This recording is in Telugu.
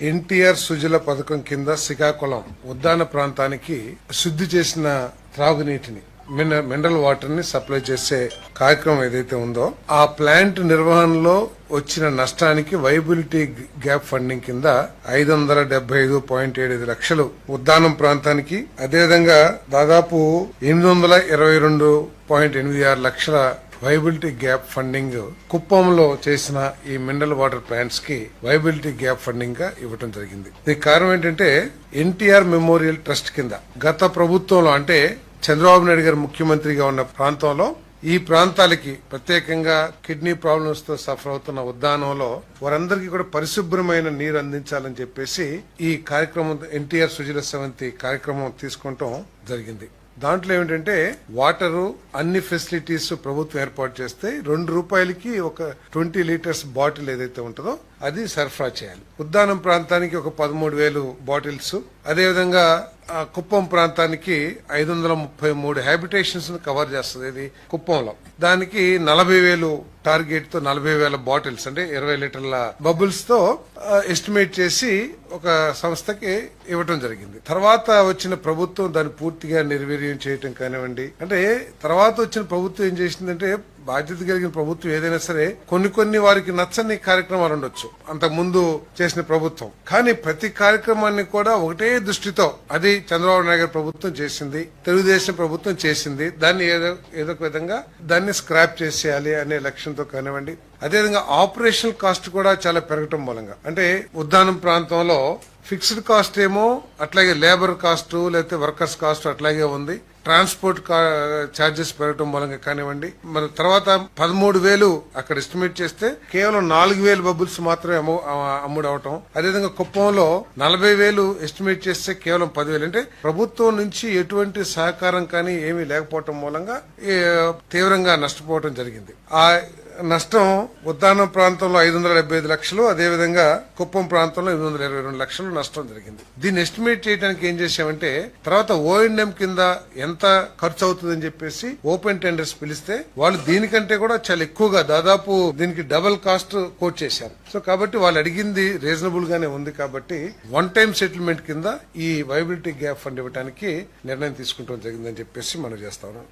ఎన్టీఆర్ సుజల పథకం కింద శ్రీకాకుళం ఉద్దాన ప్రాంతానికి శుద్ధి చేసిన త్రాగునీటిని మిన- మినరల్ వాటర్ని సప్లై చేసే కార్యక్రమం ఏదైతే ఉందో ఆ ప్లాంట్ నిర్వహణలో వచ్చిన నష్టానికి వైబిలిటీ గ్యాప్ ఫండింగ్ కింద ఐదు వందల డెబ్బై ఐదు పాయింట్ ఏడు లక్షలు ఉద్దానం ప్రాంతానికి. అదేవిధంగా దాదాపు ఎనిమిది వందల ఇరవై రెండు పాయింట్ ఎనిమిది ఆరు లక్షల వైబిలిటీ గ్యాప్ ఫండింగ్ కుప్పంలో చేసిన ఈ మినరల్ వాటర్ ప్లాంట్స్కి వైబిలిటీ గ్యాప్ ఫండింగ్గా ఇవ్వడం జరిగింది. దీనికి కారణం ఏంటంటే ఎన్టీఆర్ మెమోరియల్ ట్రస్ట్ కింద గత ప్రభుత్వంలో అంటే చంద్రబాబు నాయుడు గారు ముఖ్యమంత్రిగా ఉన్న ప్రాంతంలో ఈ ప్రాంతాలకి ప్రత్యేకంగా కిడ్నీ ప్రాబ్లమ్స్తో సఫర్ అవుతున్న ఉద్యానంలో వారందరికీ కూడా పరిశుభ్రమైన నీరు అందించాలని చెప్పేసి ఈ కార్యక్రమం ఎన్టీఆర్ సుజల సెవంతి కార్యక్రమం తీసుకుంటాం జరిగింది. దాంట్లో ఏమిటంటే వాటరు అన్ని ఫెసిలిటీస్ ప్రభుత్వం ఏర్పాటు చేస్తే రెండు రూపాయలకి ఒక ట్వంటీ లీటర్స్ బాటిల్ ఏదైతే ఉంటుందో అది సరఫరా చేయాలి. ఉద్దానం ప్రాంతానికి ఒక పదమూడు వేలు బాటిల్స్. అదేవిధంగా కుప్పం ప్రాంతానికి ఐదు వందల ముప్పై మూడు హ్యాబిటేషన్స్ కవర్ చేస్తుంది ఇది కుప్పంలో. దానికి నలభై వేలు టార్గెట్తో నలభై వేల బాటిల్స్ అంటే ఇరవై లీటర్ల బబుల్స్తో ఎస్టిమేట్ చేసి ఒక సంస్థకి ఇవ్వటం జరిగింది. తర్వాత వచ్చిన ప్రభుత్వం దాన్ని పూర్తిగా నిర్వీర్యం చేయటం కానివ్వండి అంటే తర్వాత వచ్చిన ప్రభుత్వం ఏం చేసిందంటే బాధ్యత కలిగిన ప్రభుత్వం ఏదైనా సరే కొన్ని కొన్ని వారికి నచ్చని కార్యక్రమాలు ఉండొచ్చు. అంతకు ముందు చేసిన ప్రభుత్వం. కానీ ప్రతి కార్యక్రమాన్ని కూడా ఒకటే దృష్టితో అది చంద్రబాబు నాయుడు గారి ప్రభుత్వం చేసింది తెలుగుదేశం ప్రభుత్వం చేసింది. దాన్ని ఏదో ఏదో ఒక విధంగా దాన్ని స్క్రాప్ చేసేయాలి అనే లక్ష్యంతో కానివ్వండి. అదేవిధంగా ఆపరేషనల్ కాస్ట్ కూడా చాలా పెరగటం మూలంగా. అంటే ఉద్దానం ప్రాంతంలో ఫిక్స్డ్ కాస్ట్ ఏమో అట్లాగే లేబర్ కాస్ట్ లేకపోతే వర్కర్స్ కాస్ట్ అట్లాగే ఉంది. ట్రాన్స్పోర్ట్ ఛార్జెస్ పెరగటం మూలంగా కానివ్వండి. మరి తర్వాత పదమూడు వేలు అక్కడ ఎస్టిమేట్ చేస్తే కేవలం నాలుగు వేలు బబుల్స్ మాత్రమే అమ్ము- అమ్ముడు అవటం అదేవిధంగా కుప్పంలో నలభై వేలు ఎస్టిమేట్ చేస్తే కేవలం పదివేలు అంటే ప్రభుత్వం నుంచి ఎటువంటి సహకారం కానీ ఏమీ లేకపోవటం మూలంగా తీవ్రంగా నష్టపోవటం జరిగింది. ఆ నష్టం ఉద్దానం ప్రాంతంలో ఐదు వందల డెబ్బై ఐదు లక్షలు అదేవిధంగా కుప్పం ప్రాంతంలో ఎనిమిది వందల ఇరవై రెండు లక్షలు నష్టం జరిగింది. దీన్ని ఎస్టిమేట్ చేయడానికి ఏం చేశామంటే తర్వాత ఓఎన్ఎం కింద ఎంత ఖర్చు అవుతుందని చెప్పేసి ఓపెన్ టెండర్స్ పిలిస్తే వాళ్ళు దీనికంటే కూడా చాలా ఎక్కువగా దాదాపు దీనికి డబుల్ కాస్ట్ కోట్ చేశారు. సో కాబట్టి వాళ్ళు అడిగింది రీజనబుల్ గానే ఉంది కాబట్టి వన్ టైం సెటిల్మెంట్ కింద ఈ వైబిలిటీ గ్యాప్ ఫండ్ ఇవ్వడానికి నిర్ణయం తీసుకుంటాం జరిగిందని చెప్పేసి మనం చేస్తా ఉన్నాం.